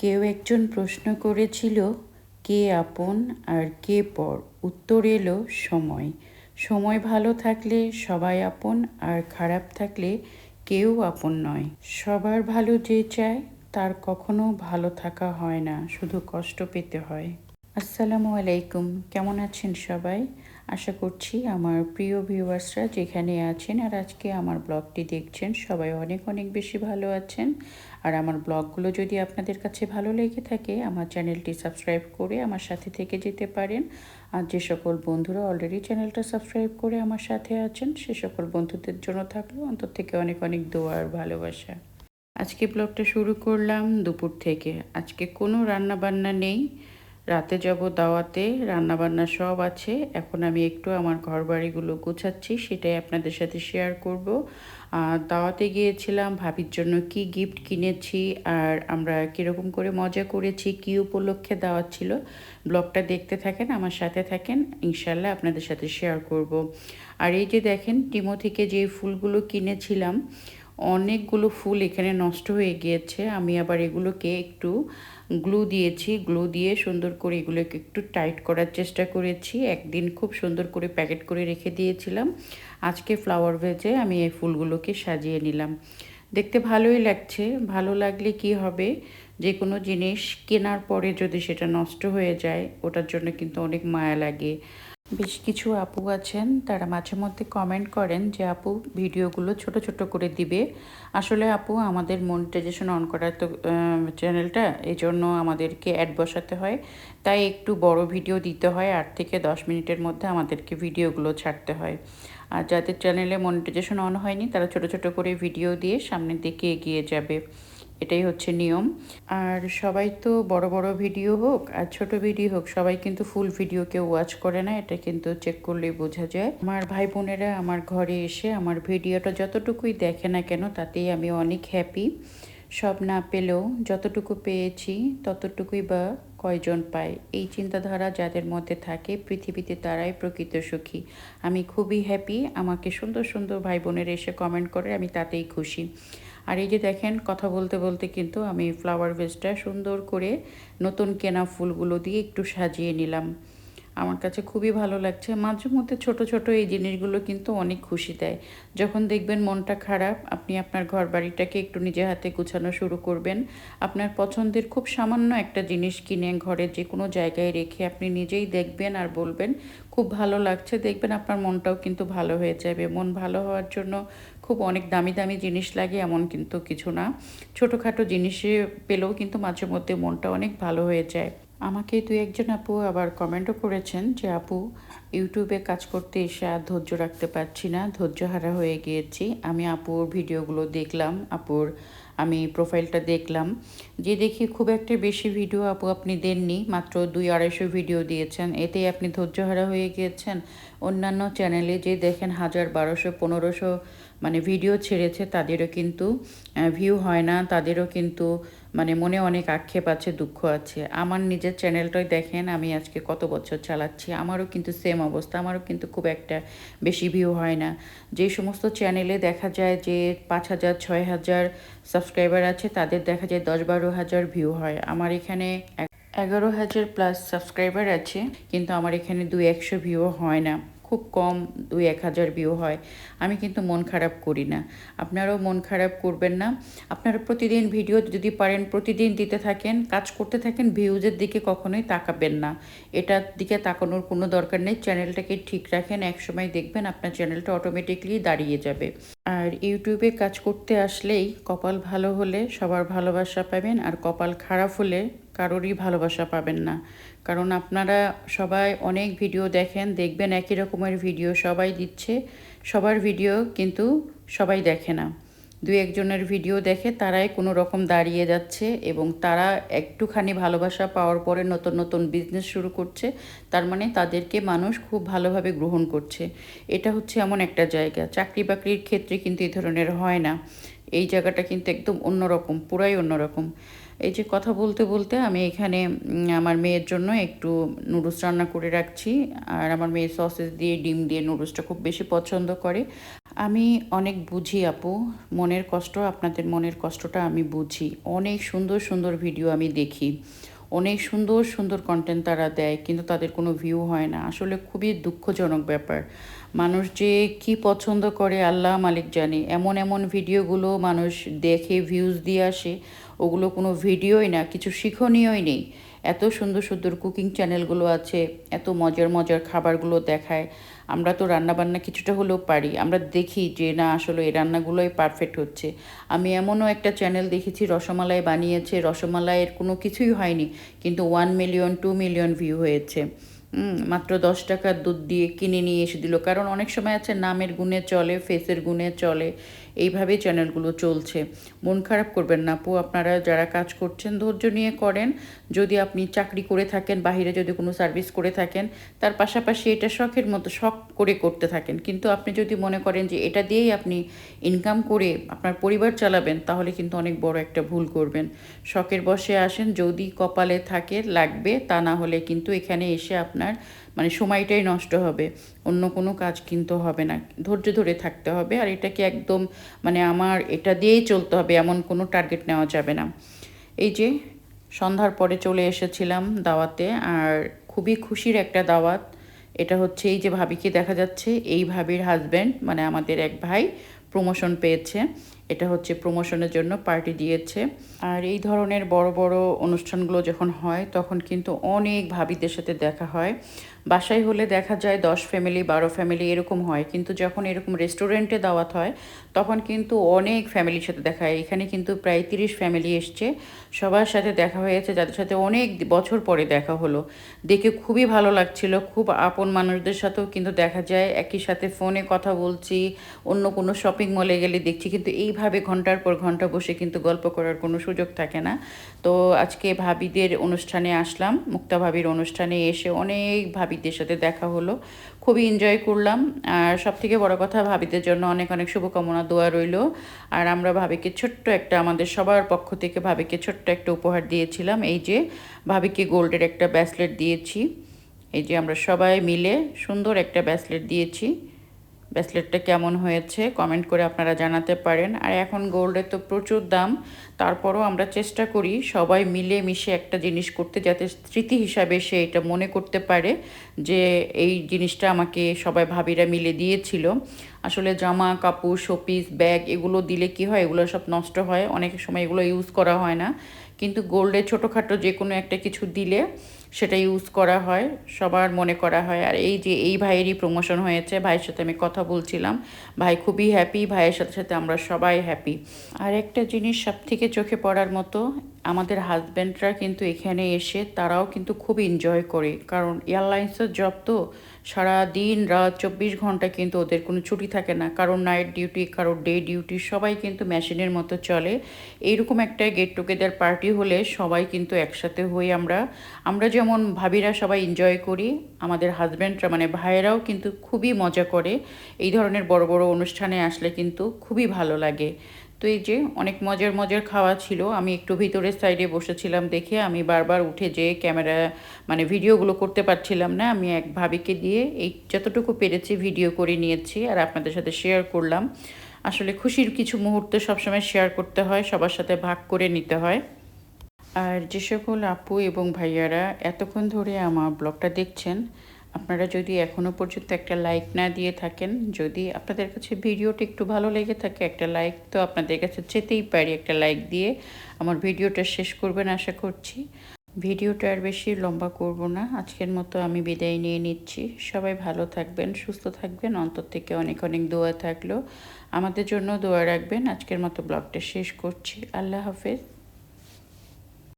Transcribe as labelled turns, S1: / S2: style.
S1: কেউ একজন প্রশ্ন করেছিল, কে আপন আর কে পর? উত্তর এলো, সময়। সময় ভালো থাকলে সবাই আপন আর খারাপ থাকলে কেউ আপন নয়। সবার ভালো যে চায়, তার কখনো ভালো থাকা হয় না, শুধু কষ্ট পেতে হয়। আসসালামু আলাইকুম, কেমন আছেন সবাই? আশা করছি আমার প্রিয় ভিউয়ার্সরা যেখানে আছেন আর আজকে আমার ব্লগটি দেখছেন, সবাই অনেক অনেক বেশি ভালো আছেন। আর আমার ব্লগগুলো যদি আপনাদের কাছে ভালো লেগে থাকে, আমার চ্যানেলটি সাবস্ক্রাইব করে আমার সাথে থেকে যেতে পারেন। আর যে সকল বন্ধুরা অলরেডি চ্যানেলটা সাবস্ক্রাইব করে আমার সাথে আছেন, সে সকল বন্ধুদের জন্য থাকল অন্তর থেকে অনেক অনেক দোয়া আর ভালোবাসা। আজকে ব্লগটা শুরু করলাম দুপুর থেকে। আজকে কোনো রান্না বান্না নেই। রাতে যাব দাওয়াতে রান্নাবান্না সব আছে। এখন আমি একটু আমার ঘর বাড়িগুলো গোছাচ্ছি, সেটাই আপনাদের সাথে শেয়ার করব। আর দাওয়াতে গিয়েছিলাম ভাবির জন্য কি গিফট কিনেছি আর আমরা কীরকম করে মজা করেছি, কি উপলক্ষে দাওয়াত ছিল, ব্লগটা দেখতে থাকেন, আমার সাথে থাকেন ইনশাল্লাহ আপনাদের সাথে শেয়ার করব। আর এই যে দেখেন, টিমো থেকে যে ফুলগুলো কিনেছিলাম অনেকগুলো ফুল এখানে নষ্ট হয়ে গিয়েছে। আমি আবার এগুলোকে একটু গ্লু দিয়েছি। গ্লু দিয়ে সুন্দর করে এগুলোকে একটু টাইট করার চেষ্টা করেছি। একদিন খুব সুন্দর করে প্যাকেট করে রেখে দিয়েছিলাম। আজকে ফ্লাওয়ার ভেজে আমি এই ফুলগুলোকে সাজিয়ে নিলাম। দেখতে ভালোই লাগছে। ভালো লাগলে কি হবে? যে কোনো জিনিস কেনার পরে যদি সেটা নষ্ট হয়ে যায়, ওটার জন্য কিন্তু অনেক মায়া লাগে। বেশ কিছু আপু আছেন, তারা মাঝে মধ্যে কমেন্ট করেন যে, আপু, ভিডিওগুলো ছোট ছোট করে দিবে। আসলে আপু, আমাদের মনিটাইজেশন অন করার তো চ্যানেলটা এই জন্য আমাদেরকে অ্যাড বসাতে হয়। তাই একটু বড় ভিডিও দিতে হয়, আট থেকে দশ মিনিটের মধ্যে আমাদেরকে ভিডিওগুলো ছাড়তে হয়। আর যাদের চ্যানেলে মনিটাইজেশন অন হয়নি, তারা ছোট ছোট করে ভিডিও দিয়ে সামনের দিকে এগিয়ে যাবে। এটাই হচ্ছে নিয়ম। আর সবাই তো বড় বড় ভিডিও হোক আর ছোট ভিডিও হোক, সবাই কিন্তু ফুল ভিডিও কেউ ওয়াচ করে না, এটা কিন্তু চেক করলেই বোঝা যায়। আমার ভাই বোনেরা আমার ঘরে এসে আমার ভিডিওটা যতটুকুই দেখে না কেন, তাতেই আমি অনেক হ্যাপি সব না পেলেও যতটুকু পেয়েছি, ততটুকুই বা কয়জন পায়, এই চিন্তাধারা যাদের মধ্যে থাকে, পৃথিবীতে তারাই প্রকৃত সুখী। আমি খুবই হ্যাপি আমাকে সুন্দর সুন্দর ভাই বোনের এসে কমেন্ট করে, আমি তাতেই খুশি। আর এই যে দেখেন, কথা বলতে বলতে কিন্তু আমি ফ্লাওয়ার ভেজটা সুন্দর করে নতুন কেনা ফুলগুলো দিয়ে একটু সাজিয়ে নিলাম। আমার কাছে খুবই ভালো লাগছে। মাঝে মধ্যে ছোট ছোট এই জিনিসগুলো কিন্তু অনেক খুশি দেয়। যখন দেখবেন মনটা খারাপ, আপনি আপনার ঘর বাড়িটাকে একটু নিজে হাতে গুছানো শুরু করবেন। আপনার পছন্দের খুব সামান্য একটা জিনিস কিনে ঘরে যে কোনো জায়গায় রেখে আপনি নিজেই দেখবেন আর বলবেন, খুব ভালো লাগছে। দেখবেন আপনার মনটাও কিন্তু ভালো হয়ে যাবে। মন ভালো হওয়ার জন্য খুব অনেক দামি দামি জিনিস লাগে, এমন কিন্তু কিছু না। ছোটোখাটো জিনিসে পেলেও কিন্তু মাঝে মধ্যে মনটা অনেক ভালো হয়ে যায়। আমাকে দু একজন আপু আবার কমেন্টও করেছেন যে, আপু, ইউটিউবে কাজ করতে এসে আর ধৈর্য রাখতে পারছি না, ধৈর্য হারা হয়ে গিয়েছি। আমি আপুর ভিডিওগুলো দেখলাম, আপুর আমি প্রোফাইলটা দেখলাম। যে দেখি খুব একটা বেশি ভিডিও আপু আপনি দেননি, মাত্র দুই আড়াইশো ভিডিও দিয়েছেন। এতেই আপনি ধৈর্যহারা হয়ে গিয়েছেন? অন্যান্য চ্যানেলে যে দেখেন হাজার বারোশো, পনেরোশো মানে ভিডিও ছেড়েছে, তাদেরও কিন্তু ভিউ হয় না, তাদেরও কিন্তু মানে মনে অনেক আক্ষেপ আছে, দুঃখ আছে। আমার নিজের চ্যানেলটাই দেখেন, আমি আজকে কত বছর চালাচ্ছি, আমারও কিন্তু সেম অবস্থা, আমারও কিন্তু খুব একটা বেশি ভিউ হয় না। যে সমস্ত চ্যানেলে দেখা যায় যে পাঁচ হাজার, ছয় হাজার সাবস্ক্রাইবার আছে, তাদের দেখা যায় দশ বারো হাজার ভিউ হয়। আমার এখানে এগারো হাজার প্লাস সাবস্ক্রাইবার আছে, কিন্তু আমার এখানে দুই একশো ভিউ হয় না। খুব কম দুই এক হাজার ভিউ হয়। আমি কিন্তু মন খারাপ করি না। আপনারাও মন খারাপ করবেন না। আপনারা প্রতিদিন ভিডিও যদি পারেন, প্রতিদিন দিতে থাকেন, কাজ করতে থাকেন ভিউজের দিকে কখনোই তাকাবেন না। এটার দিকে তাকানোর কোনো দরকার নেই। চ্যানেলটাকে ঠিক রাখেন। একসময় দেখবেন আপনার চ্যানেলটা অটোমেটিকলি দাঁড়িয়ে যাবে। আর ইউটিউবে কাজ করতে আসলেই কপাল ভালো হলে সবার ভালোবাসা পাবেন আর কপাল খারাপ হলে কারোরই ভালোবাসা পাবেন না। কারণ আপনারা সবাই অনেক ভিডিও দেখেন, দেখবেন একই রকমের ভিডিও সবাই দিচ্ছে, সবার ভিডিও কিন্তু সবাই দেখে না। দুই একজনের ভিডিও দেখে তারাই কোনো রকম দাঁড়িয়ে যাচ্ছে এবং তারা একটুখানি ভালোবাসা পাওয়ার পরে নতুন নতুন বিজনেস শুরু করছে। তার মানে তাদেরকে মানুষ খুব ভালোভাবে গ্রহণ করছে। এটা হচ্ছে এমন একটা জায়গা। চাকরি বাকরির ক্ষেত্রে কিন্তু এই ধরনের হয় না। এই জায়গাটা কিন্তু একদম অন্যরকম, পুরাই অন্যরকম। এই যে কথা বলতে বলতে আমি এখানে আমার মেয়ের জন্য একটু নুডলস রান্না করে রাখছি। আর আমার মেয়ে সসেস দিয়ে, ডিম দিয়ে নুডলসটা খুব বেশি পছন্দ করে। আমি অনেক বুঝি আপু। মনের কষ্ট, আপনাদের মনের কষ্টটা আমি বুঝি। অনেক সুন্দর সুন্দর ভিডিও আমি দেখি। অনেক সুন্দর সুন্দর কন্টেন্ট তারা দেয়, কিন্তু তাদের কোনো ভিউ হয় না। আসলে খুবই দুঃখজনক ব্যাপার। মানুষ যে কি পছন্দ করে, আল্লাহ মালিক জানে। এমন এমন ভিডিওগুলো মানুষ দেখে ভিউজ দিয়ে আসে। ওগুলো কোনো ভিডিওই না, কিছু শিক্ষণীয়ই নেই। এত সুন্দর সুন্দর কুকিং চ্যানেলগুলো আছে, এত মজার মজার খাবারগুলো দেখায়। আমরা তো রান্নাবান্না কিছুটা হলেও পারি। আমরা দেখি যে, না, আসলে এই রান্নাগুলোই পারফেক্ট হচ্ছে। আমি এমনও একটা চ্যানেল দেখেছি, রসমালাই বানিয়েছে। রসমালাইয়ের কোনো কিছুই হয়নি, কিন্তু one million two million view হয়েছে। মাত্র দশ টাকার দুধ দিয়ে কিনে নিয়ে এসে দিল। কারণ অনেক সময় আছে, নামের গুণে চলে ফেসের গুণে চলে। এইভাবেই চ্যানেলগুলো চলছে। মন খারাপ করবেন না আপু, আপনারা যারা কাজ করছেন, ধৈর্য নিয়ে করেন। যদি আপনি চাকরি করে থাকেন, বাহিরে যদি কোনো সার্ভিস করে থাকেন, তার পাশাপাশি এটা শখের মতো, শখ করে করতে থাকেন। কিন্তু আপনি যদি মনে করেন যে এটা দিয়েই আপনি ইনকাম করে আপনার পরিবার চালাবেন, তাহলে কিন্তু অনেক বড় একটা ভুল করবেন। শখের বসে আসেন, যদি কপালে থাকে, লাগবে, তা না হলে কিন্তু এখানে এসে আপনার মানে সময়টাই নষ্ট হবে, অন্য কোনো কাজ কিন্তু হবে না, ধৈর্য ধরে থাকতে হবে আর এটাকে একদম মানে আমার এটা দিয়েই চলতে হবে, এমন কোনো টার্গেট নেওয়া যাবে না। এই যে সন্ধ্যার পরে চলে এসেছিলাম দাওয়াতে আর খুবই খুশির একটা দাওয়াত, এটা হচ্ছে এই যে ভাবিকে দেখা যাচ্ছে, এই ভাবির হাজব্যান্ড মানে আমাদের এক ভাই প্রমোশন পেয়েছে, এটা হচ্ছে প্রমোশনের জন্য পার্টি দিয়েছে। আর এই ধরনের বড় বড় অনুষ্ঠানগুলো যখন হয় তখন কিন্তু অনেক ভাবিদের সাথে দেখা হয় বাসায় হলে দেখা যায় দশ ফ্যামিলি বারো ফ্যামিলি এরকম হয়। কিন্তু যখন এরকম রেস্টুরেন্টে দাওয়াত হয়, তখন কিন্তু অনেক ফ্যামিলির সাথে দেখা হয়। এখানে কিন্তু প্রায় তিরিশ ফ্যামিলি এসছে। সবার সাথে দেখা হয়েছে। যাদের সাথে অনেক বছর পরে দেখা হলো। দেখে খুবই ভালো লাগছিল। খুব আপন মানুষদের সাথেও কিন্তু দেখা যায়। একই সাথে ফোনে কথা বলছি, অন্য কোনো শপিং মলে গেলে দেখছি। কিন্তু এইভাবে ঘণ্টার পর ঘণ্টা বসে কিন্তু গল্প করার কোনো সুযোগ থাকে না। তো আজকে ভাবিদের অনুষ্ঠানে আসলাম। মুক্তা ভাবির অনুষ্ঠানে এসে অনেক ভাবিদের সাথে দেখা হলো। খুবই এনজয় করলাম। আর সব থেকে বড় কথা, ভাবিদের জন্য অনেক অনেক শুভকামনা, দোয়া রইল। আর আমরা ভাবিকে ছোট্ট একটা, আমাদের সবার পক্ষ থেকে ভাবিকে ছোট্ট একটা উপহার দিয়েছিলাম। এই যে, ভাবিকে গোল্ডের একটা ব্যাসলেট দিয়েছি। এই যে, আমরা সবাই মিলে সুন্দর একটা ব্যাসলেট দিয়েছি। ব্রেসলেটটা কেমন হয়েছে কমেন্ট করে আপনারা জানাতে পারেন। আর এখন গোল্ডের তো প্রচুর দাম, তারপরও আমরা চেষ্টা করি সবাই মিলে মিশে একটা জিনিস করতে যাতে স্মৃতি হিসাবে সে এটা মনে করতে পারে যে এই জিনিসটা আমাকে সবাই ভাবিরা মিলে দিয়েছিল। আসলে জামা, কাপড়, শোপিস, ব্যাগ এগুলো দিলে কি হয়? এগুলো সব নষ্ট হয়। অনেক সময় এগুলো ইউজ করা হয় না। কিন্তু গোল্ডে ছোটোখাটো যে কোনো একটা কিছু দিলে সেটা ইউজ করা হয়, সবার মনে করা হয়। আর এই যে এই ভাইয়েরই প্রমোশন হয়েছে, ভাইয়ের সাথে আমি কথা বলছিলাম। ভাই খুবই হ্যাপি ভাইয়ের সাথে সাথে আমরা সবাই হ্যাপি আর একটা জিনিস সব থেকে চোখে পড়ার মতো, আমাদের হাজব্যান্ডরা কিন্তু এখানে এসে তারাও কিন্তু খুব এনজয় করে। কারণ এয়ারলাইন্সের জব তো সারা দিন রাত চব্বিশ ঘণ্টা কিন্তু ওদের কোনো ছুটি থাকে না। কারণ নাইট ডিউটি কারোর ডে ডিউটি সবাই কিন্তু মেশিনের মতো চলে। এইরকম একটা গেট টুগেদার পার্টি হলে সবাই কিন্তু একসাথে হই আমরা আমরা যেমন ভাবিরা সবাই এনজয় করি, আমাদের হাজব্যান্ডরা মানে ভাইয়েরাও কিন্তু খুবই মজা করে। এই ধরনের বড় বড় অনুষ্ঠানে আসলে কিন্তু খুবই ভালো লাগে। তো এই যে অনেক মজার মজার খাওয়া ছিল, আমি একটু ভিতরের সাইডে বসেছিলাম দেখে আমি বারবার উঠে যে ক্যামেরা মানে ভিডিওগুলো করতে পারছিলাম না, আমি এক ভাবিকে দিয়ে এই যতটুকু পেরেছি ভিডিও করে নিয়েছি আর আপনাদের সাথে শেয়ার করলাম। আসলে খুশির কিছু মুহূর্ত সবসময় শেয়ার করতে হয়, সবার সাথে ভাগ করে নিতে হয়। আর যে সকল আপু এবং ভাইয়ারা এতক্ষণ ধরে আমার ব্লগটা দেখছেন আপনারা যদি এখনও পর্যন্ত একটা লাইক না দিয়ে থাকেন, যদি আপনাদের কাছে ভিডিওটা একটু ভালো লেগে থাকে, একটা লাইক তো আপনাদের কাছে যেতেই পারি একটা লাইক দিয়ে। আমার ভিডিওটা শেষ করবেন আশা করছি। ভিডিওটা আর বেশি লম্বা করব না, আজকের মতো আমি বিদায় নিয়ে নিচ্ছি। সবাই ভালো থাকবেন, সুস্থ থাকবেন, অন্তর থেকে অনেক অনেক দোয়া থাকল। আমাদের জন্য দোয়া রাখবেন। আজকের মতো ব্লগটা শেষ করছি। আল্লাহ হাফেজ।